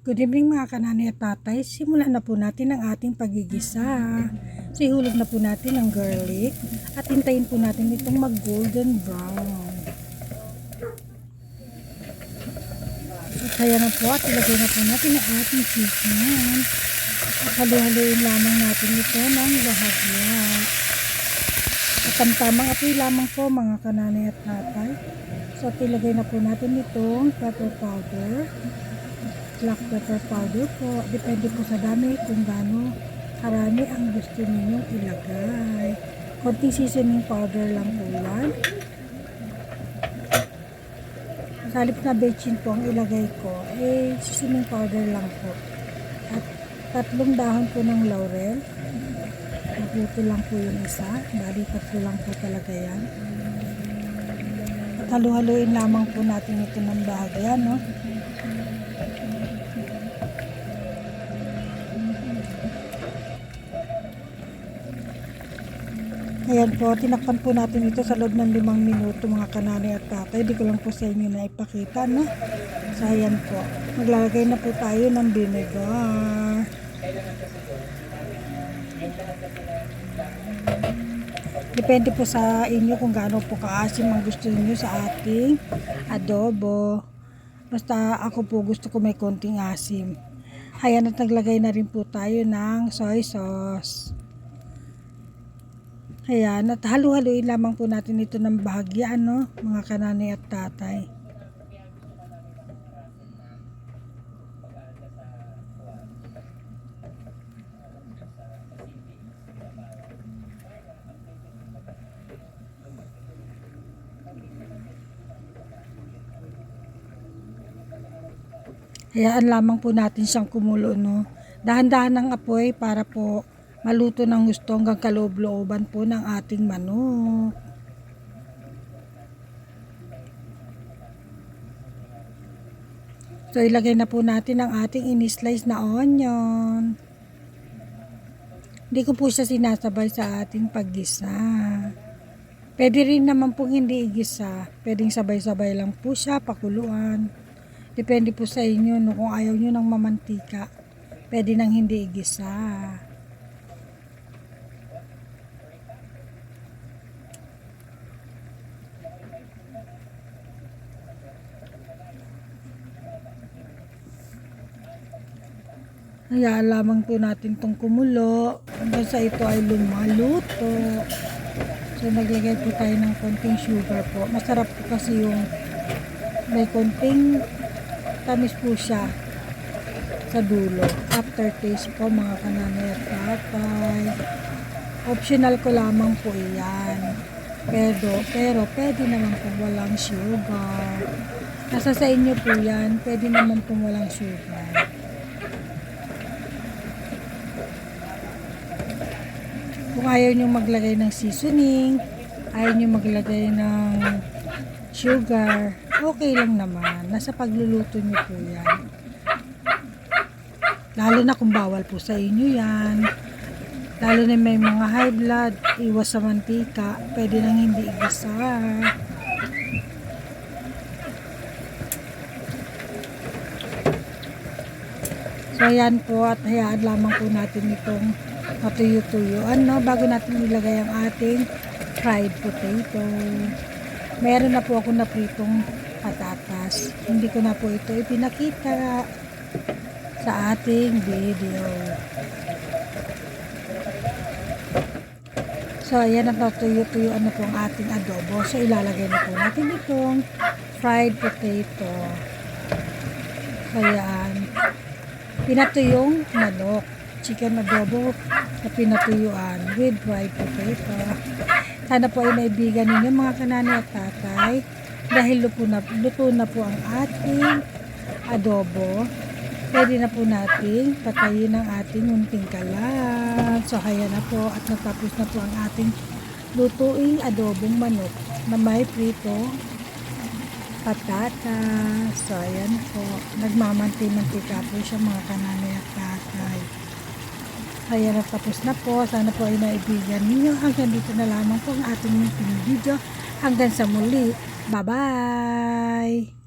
Good evening mga kanani at tatay. Simulan na po natin ang ating pagigisa. So ihulog na po natin ang garlic at hintayin po natin itong mag golden brown. At kaya na po at ilagay na po natin ang ating chicken. At halu-haluin lamang natin ito ng bahagya. At tamtamang apoy lamang po mga kanani at tatay. So at ilagay na po natin itong pepper powder black pepper powder po. Depende po sa dami kung gaano karami ang gusto ninyong ilagay. Konting seasoning powder lang po yan. Sa na bechin po ang ilagay ko, eh seasoning powder lang po. At tatlong dahon po ng laurel. Nabuto lang po yung isa. Bali tatlo lang po talaga yan. At halu-haluin lamang po natin ito ng bahagya, no? Ayan po, tinakpan po natin ito sa loob ng limang minuto mga kanani at tatay. Di ko lang po sa inyo na ipakita, no? So, ayan po. Maglalagay na po tayo ng vinegar. Depende po sa inyo kung gaano po kaasim ang gusto niyo sa ating adobo. Basta ako po gusto ko may konting asim. Ayan at naglagay na rin po tayo ng soy sauce. Ayan, at halu-haluin lamang po natin ito ng bahagya, ano, mga kanani at tatay. Hayaan lamang po natin siyang kumulo, no. Dahan-dahan ng apoy para po maluto ng gusto hanggang kaloob-looban po ng ating manok. So, ilagay na po natin ang ating in-slice na onion. Hindi ko po siya sinasabay sa ating paggisa. Pwede rin naman pong hindi igisa. Pwedeng sabay-sabay lang po siya, pakuluan. Depende po sa inyo no, kung ayaw nyo ng mamantika. Pwede nang hindi igisa. Hayaan lamang po natin itong kumulo hanggang sa ito ay lumaluto. So naglagay po tayo ng konting sugar po. Masarap po kasi yung may konting tamis po siya sa dulo. Aftertaste po mga kananay at tatay. Optional ko lamang po iyan. Pero, pero pwede naman po walang sugar. Nasa sa inyo po yan, pwede naman po walang sugar. Kung ayaw nyo maglagay ng seasoning, ayaw nyo maglagay ng sugar, okay lang naman. Nasa pagluluto nyo po yan. Lalo na kung bawal po sa inyo yan. Lalo na may mga high blood, iwas sa mantika, pwede nang hindi igisa. So ayan po at hayaan lamang po natin itong matuyo-tuyuan no bago natin ilagay ang ating fried potato. Meron na po ako na pritong patatas. Hindi ko na po ito ipinakita sa ating video. So ayan at natuyo-tuyuan na po ang ating adobo. So ilalagay na po natin itong fried potato. So ayan pinatuyong manok, chicken adobo na pinatuyuan with fried potato. Sana po ay naibigan ninyo mga kanani at tatay dahil luto na, luto na po ang ating adobo. Pwede na po nating patayin ang ating munting kalan. So, haya na po at natapos na po ang ating lutuing adobong manok na may prito patatas. So, ayan po. Nagmamanti-mantika po siya mga kananay at tatay. Ayan at tapos na po. Sana po ay naibigan ninyo. Hanggang dito na lamang po ang ating video. Hanggang sa muli. Bye-bye!